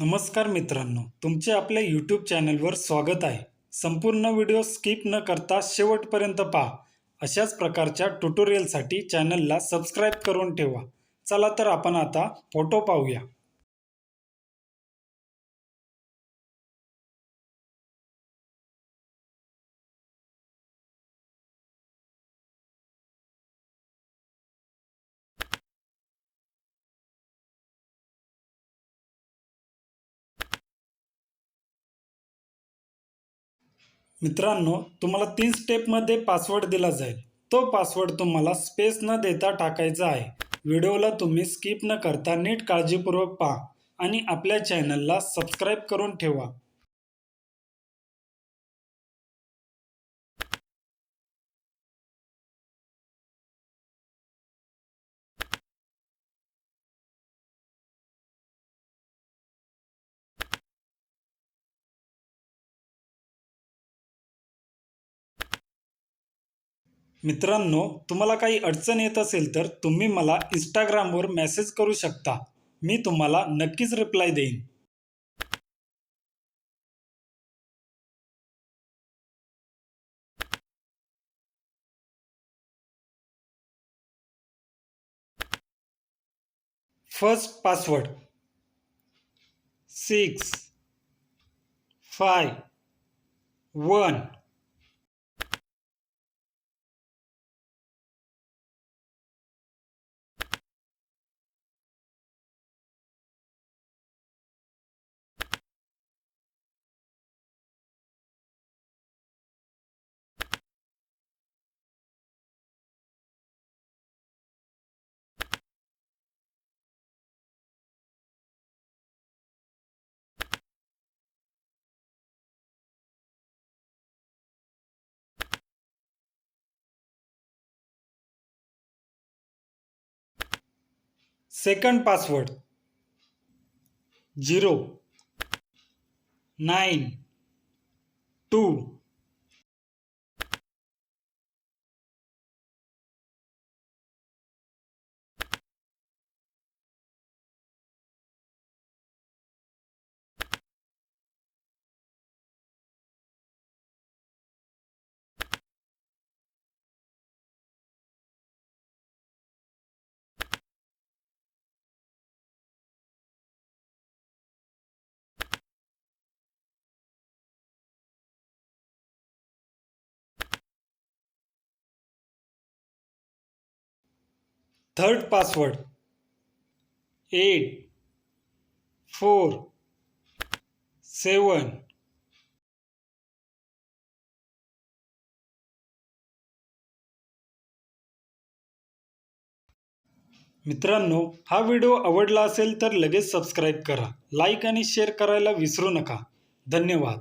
नमस्कार मित्रांनो तुमचे आपल्या यूट्यूब चॅनलवर स्वागत आहे. संपूर्ण व्हिडिओ स्किप न करता शेवटपर्यंत पहा. अशाच प्रकारच्या ट्युटोरियलसाठी चॅनलला सबस्क्राईब करून ठेवा. चला तर आपण आता फोटो पाहूया. मित्रांनो तुम्हाला तीन स्टेपमध्ये पासवर्ड दिला जाईल. तो पासवर्ड तुम्हाला स्पेस न देता टाकायचा आहे. व्हिडिओला तुम्ही स्किप न करता नीट काळजीपूर्वक पहा आणि आपल्या चॅनलला सबस्क्राईब करून ठेवा. मित्रांनो तुम्हाला काही अडचण येत असेल तर तुम्ही मला इंस्टाग्रामवर मेसेज करू शकता. मी तुम्हाला नक्कीच रिप्लाय देईन. First password six five one second password. Zero. Nine. Two. Third password. Eight four seven. मित्रांनो हा व्हिडिओ आवडला असेल तर लगेच सबस्क्राईब करा. लाईक आणि शेअर करायला विसरू नका. धन्यवाद.